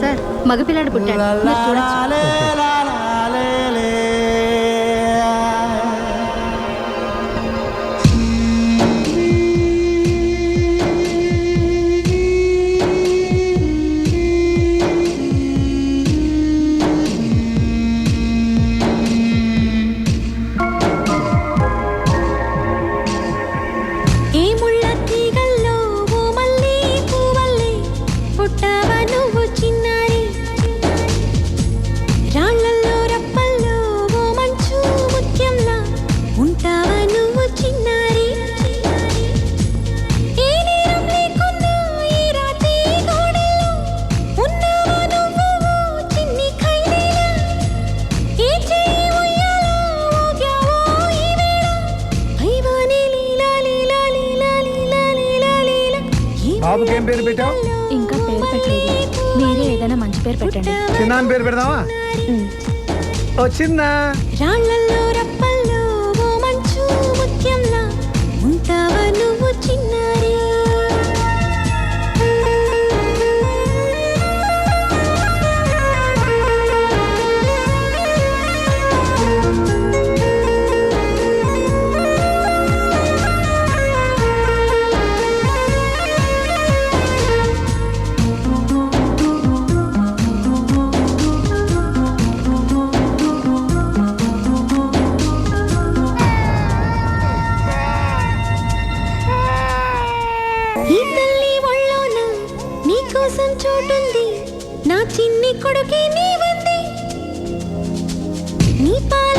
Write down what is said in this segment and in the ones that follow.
Sir మగపిల్లాడు పుట్టాడు. మీరు చూడొచ్చు. బాబుకి ఏం పేరు పెట్టావు? ఇంకా పేరు పెట్టలేదు. మీరే ఏదైనా మంచి పేరు పెట్టండి. చిన్న పేరు పెడదావా ఓ రాళ్ళల్లో కోసం చూడండి నా చిన్ని కొడుకే నీ పాల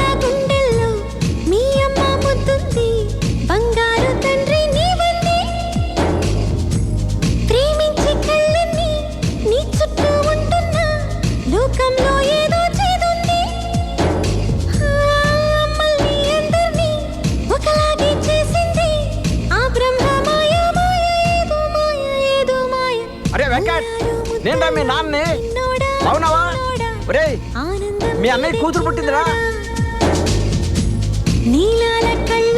అరే వెంకట్ నేనురా మీ నాన్నే. అవునావా ఒరే మీ అన్నయ్య కూతురు పుట్టిందిరా. నీలాల కళ్ళు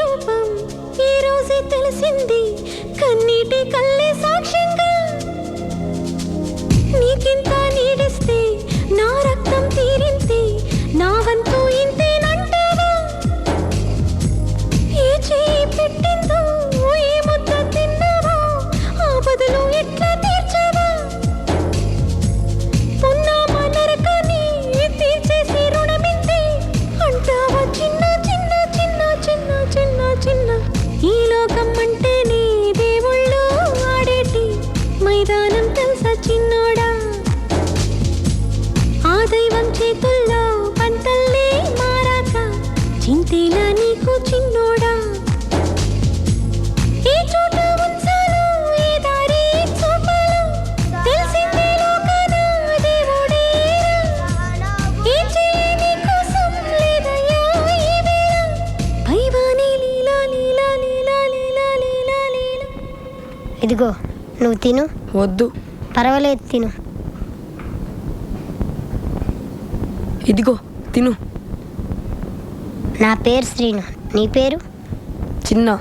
రూపం అవునండి తెలిసింది. కన్నీటి కళ్ళే ఇదిగో నువ్వు తిను. వద్దు. పర్వాలేదు తిను. ఇదిగో తిను. నా పేరు శ్రీను. నీ పేరు? చిన్న.